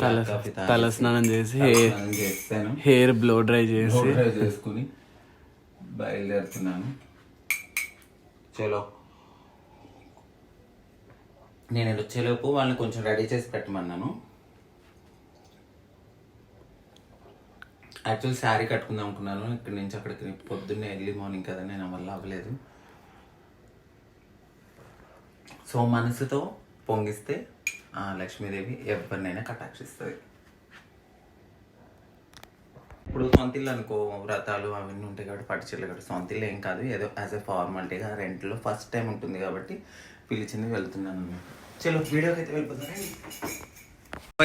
తల స్నానం చేసి చేస్తాను. హెయిర్ బ్లో డ్రై చేసి డ్రై చేసుకుని బయలుదేరుతున్నాను. చలో. నేను వచ్చేలోపు వాళ్ళని కొంచెం రెడీ చేసి పెట్టమన్నాను. యాక్చువల్ శారీ కట్టుకుందాం అనుకున్నాను. ఇక్కడి నుంచి అక్కడికి పొద్దున్నే ఎర్లీ మార్నింగ్ కదా నేను వల్ల అవ్వలేదు. సో మనసుతో పొంగిస్తే లక్ష్మీదేవి ఎవరినైనా కటాక్షిస్తుంది ఇప్పుడు సొంతిల్లు అనుకో వ్రతాలు అవన్నీ ఉంటాయి కాబట్టి పట్టుచీరలు కాబట్టి సొంతిల్లు ఏం కాదు ఏదో యాజ్ ఎ ఫార్మాలిటీగా రెంట్లో ఫస్ట్ టైం ఉంటుంది కాబట్టి పిలిచింది వెళ్తున్నాను చలో వీడియోకి అయితే వెళ్ళిపోతున్నాను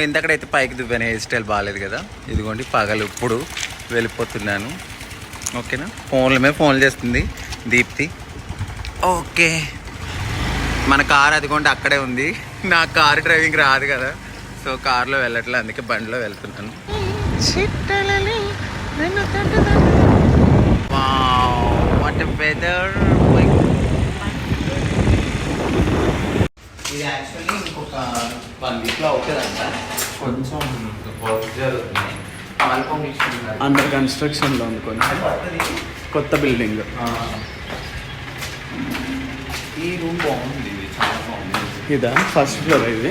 ఇంతకడైతే పైకి దువ్వాను హెయిర్ స్టైల్ బాగాలేదు కదా. ఇదిగోండి పగలు ఇప్పుడు వెళ్ళిపోతున్నాను. ఓకేనా? ఫోన్ల మీద ఫోన్లు చేస్తుంది దీప్తి. ఓకే. మన కార్ అదిగోండి అక్కడే ఉంది. నా కార్ డ్రైవింగ్ రాదు కదా. సో కార్లో వెళ్ళట్లే అందుకే బండిలో వెళ్తున్నాను. వాట్ వెదర్ ఇది యాక్చువల్లీ ఇంకొక వన్ వీక్లో అవుతుందంట. కొంచెం వర్క్ జరుగుతుంది. పాల్ పంపించుకున్నారు అండర్ కన్స్ట్రక్షన్లో ఉంది కొంచెం కొత్త బిల్డింగ్ ఈ రూమ్ బాగుంది. ఇది ఫస్ట్ ఫ్లోర్ ఇది.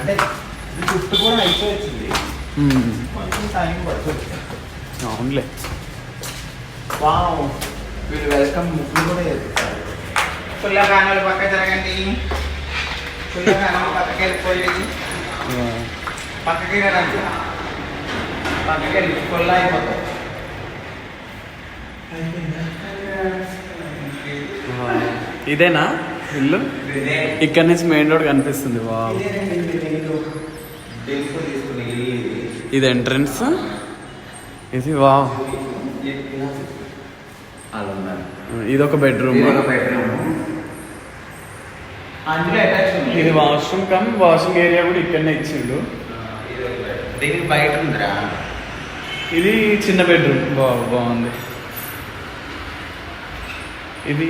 అంటే ఇది చుట్టూ కూడా అయిపోయింది మ్మ్. కొంచెం టైం పడుతుంది. అవునులే. వీళ్ళు వెల్కమ్ కూడా చేస్తారు పక్క జరగండి పక్కకి వెళ్ళిపోయి. ఆ, పక్కకి రండి పక్కకి వెళ్ళి ఫుల్ అయిపోతాయి. ఆ. ఇదేనా? ఇల్లు? ఇక్కడ నుంచి మెయిన్ రోడ్ కనిపిస్తుంది వా ఇది. ఎంట్రన్స్ ఇది వా ఇది ఒక బెడ్రూమ్ ఇది వాష్రూమ్ కమ్ వాషింగ్ ఏరియా కూడా ఇక్కడనే ఇచ్చిండు. బయట ఉందిరా. ఇది చిన్న బెడ్రూమ్ బా బాగుంది. ఇది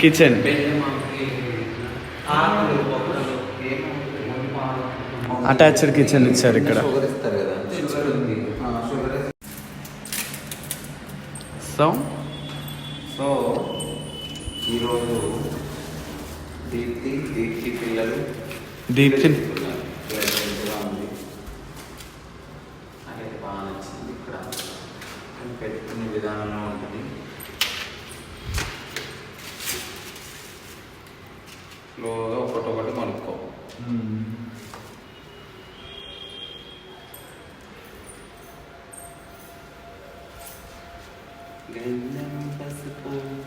కిచెన్. అటాచ్డ్ కిచెన్ ఇచ్చారు ఇక్కడ. సో? సో ఈరోజు దీప్తి దీప్తి పిల్లలు. దీప్తి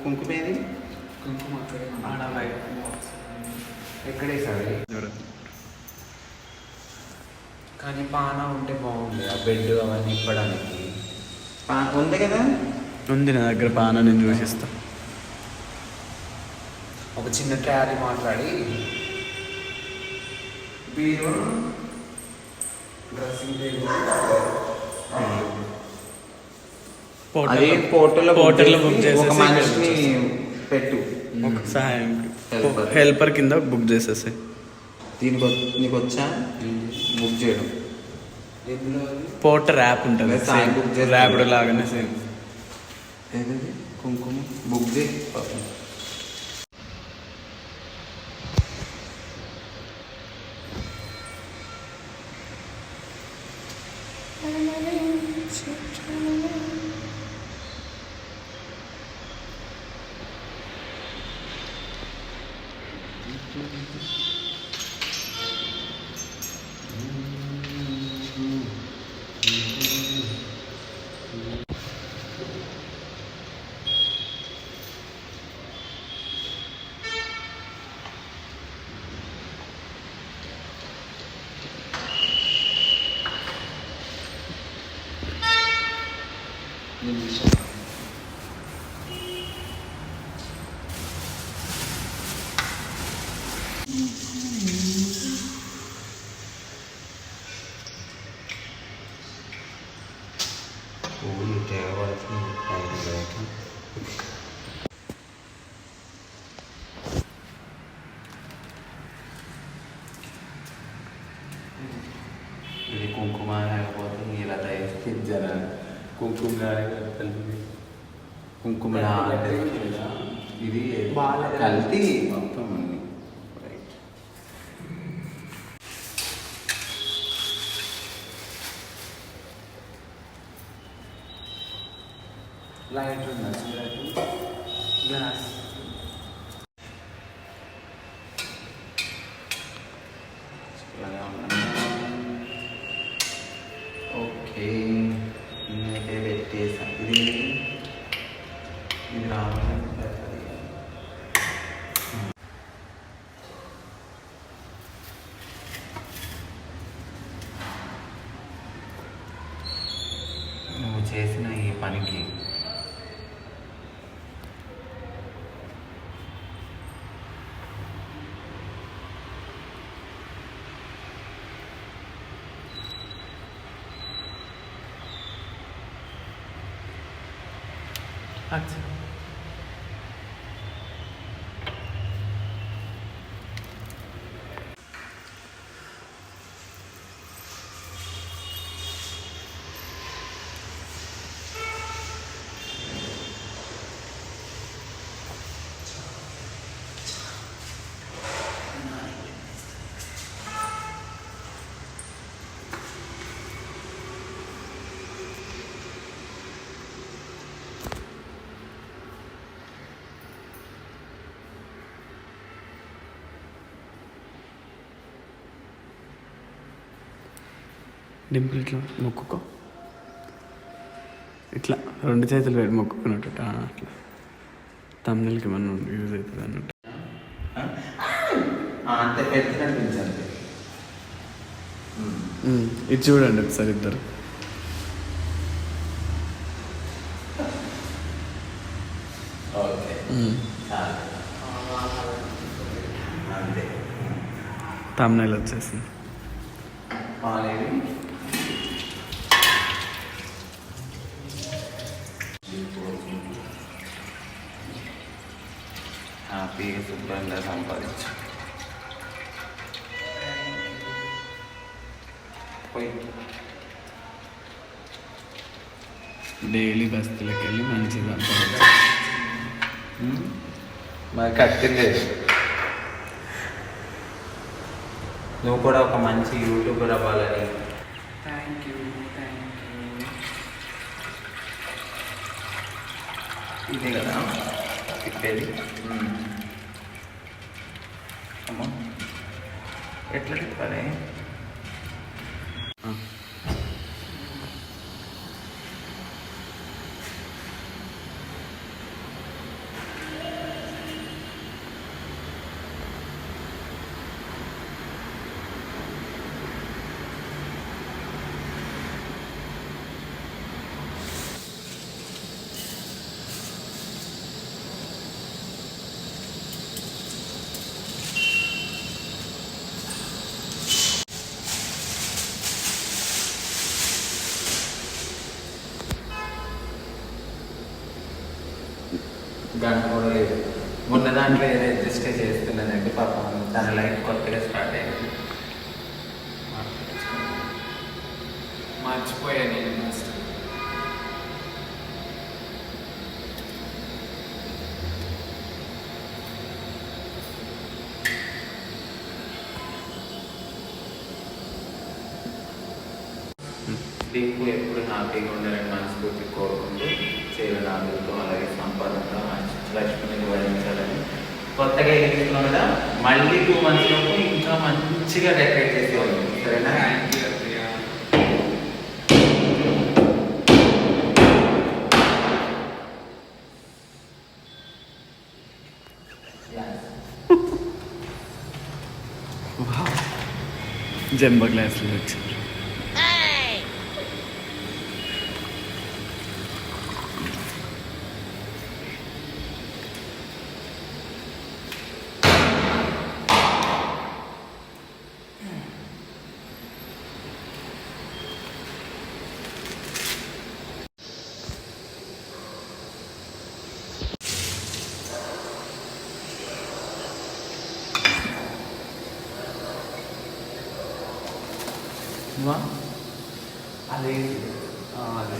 పసుపు కుంకుమేది? కుంకుమ ఎక్కడేసారి కానీ పాన ఉంటే బాగుంది ఆ బెడ్ అవన్నీ ఇప్పడానికి పాన ఉంది కదా? ఉంది నా దగ్గర పాన నేను చూసిస్తా. ఒక చిన్న ట్రాలీ మాట్లాడి. Bureau dressing table. అది పోర్టల్లో పోర్టల్లో బుక్ ఒక చేసేసి మనిషిని పెట్టు. ఒక సహాయం. హెల్పర్ కింద బుక్ చేసేసి. దీనికి నీకు వచ్చా బుక్ చేయడం. పోర్టర్ యాప్ ఉంటుంది. సాయం book చేస్తే. ర్యాపిడో లాగానే. సేమ్ కుంకుమ? బుక్ ఇది కుంకుమ లేకపోతే ఇలా తయారు జన కుంకుమ కుంకుమ ఇది కల్తీ మొత్తం అలాగే ఉన్నాను. ఓకే నేనైతే আচ্ছা డింపుల్ ఇట్లా మొక్కుకో. ఇట్లా రెండు చేతులు పెట్టి మొక్కుకున్నట్టు. అట్లా. తమ్ముళ్ళకి మనం యూజ్ అవుతుంది అన్నట్టు. ఇది చూడండి ఒకసారి ఇద్దరు. తమ్ముళ్ళు వచ్చేసింది. హ్యాపీగా శుభ్రంగా సంపాదించు. పోయి. డైలీ బస్తీలకు వెళ్ళి మంచిగా ఉమ్. మరి కట్టింది నువ్వు కూడా ఒక మంచి యూట్యూబర్ అవ్వాలని థ్యాంక్ యూ థ్యాంక్ యూ ఇదే కదా. తిప్పేది एट्ले कि फरें గంట కూడా లేదు. మొన్న దాంట్లో ఏదో అడ్జస్ట్ చేస్తున్నదంటే పాపం తన లైఫ్ కొత్తగా స్టార్ట్ అయింది. మర్చిపోయా నేను ఫస్ట్ దీనికి ఎప్పుడు హ్యాపీగా ఉండాలని మనస్ఫూర్తి కోరుకుంటూ చేరడాలతో అలాగే సంపాదనతో లక్ష్మిని వహించాలని కొత్తగా ఎదుగుతున్నాం కదా మళ్ళీ టూ మంత్స్ లోపు ఇంకా మంచిగా డెకరేట్ చేసేవాళ్ళు. సరేనా? జంబ యూ ప్రియా గ్లాసులు వచ్చారు. నువ్వా? అదే.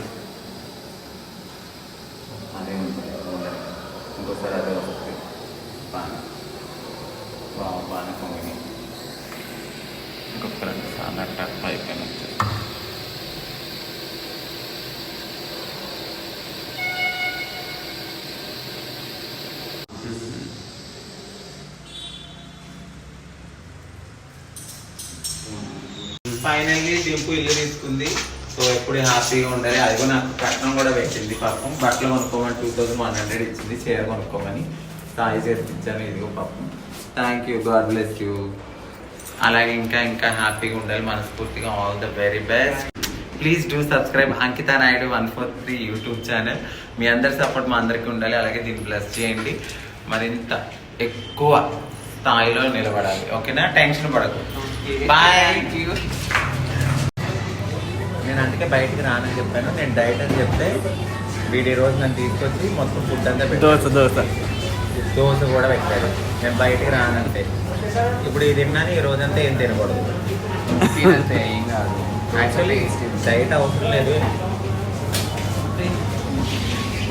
అదే ఇంకోసారి అదే వస్తుంది. బాగా బాగా బాగానే పొంగినాయి ఇంకొక రెండు సార్లు వచ్చాయి ఫైనల్లీ డింపు ఇల్లు తీసుకుంది. సో ఎప్పుడు హ్యాపీగా ఉండాలి? అది కూడా నాకు కట్నం కూడా పెట్టింది పాపం. బట్టలు కొనుక్కోమని టూ థౌసండ్ వన్ హండ్రెడ్ ఇచ్చింది. చీర కొనుక్కోమని సాయి చేర్పించాను. ఇదిగో పాపం. Thank you god bless you అలాగే ఇంకా ఇంకా హ్యాపీగా ఉండాలి. మనస్ఫూర్తిగా all the very best please do subscribe Ankita Naidu one four three YouTube channel మీ అందరి సపోర్ట్ మా అందరికీ ఉండాలి. అలాగే దీన్ని బ్లెస్ చేయండి. మరింత ఎక్కువ స్థాయిలో నిలబడాలి. ఓకేనా టెన్షన్ పడకు. బాయ్ నేను అందుకే బయటికి రానని చెప్పాను. నేను డైట్ అని చెప్తే వీడి రోజు నన్ను తీసుకొచ్చి మొత్తం ఫుడ్ అంతా దోశ దోశ. దోశ కూడా పెట్టాడు. నేను బయటికి రానంటే. ఇప్పుడు ఇది తిన్నాను ఈ రోజంతా ఏం తినకూడదు. తినంతే ఏం కాదు. యాక్చువల్లీ డైట్ అవసరం లేదు.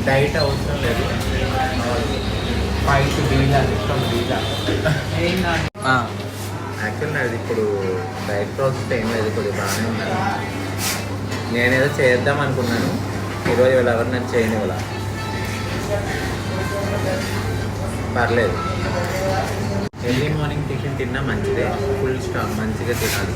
డైట్ అవసరం లేదు. ఫైట్ బీలా ఇష్టం బీలా కాదు. యాక్చువల్ నాది ఇప్పుడు డైట్ ప్రాసెస్ ఏం లేదు. కొద్దిగా బాగానే ఉన్నాను నేనేదో చేద్దాం అనుకున్నాను. ఈరోజు వీళ్ళు ఎవరు నన్ను చేయని పర్లేదు. ఎర్లీ మార్నింగ్ టిఫిన్ తిన్నా మంచిదే. ఫుల్ స్టాక్ మంచిగా తినాలి.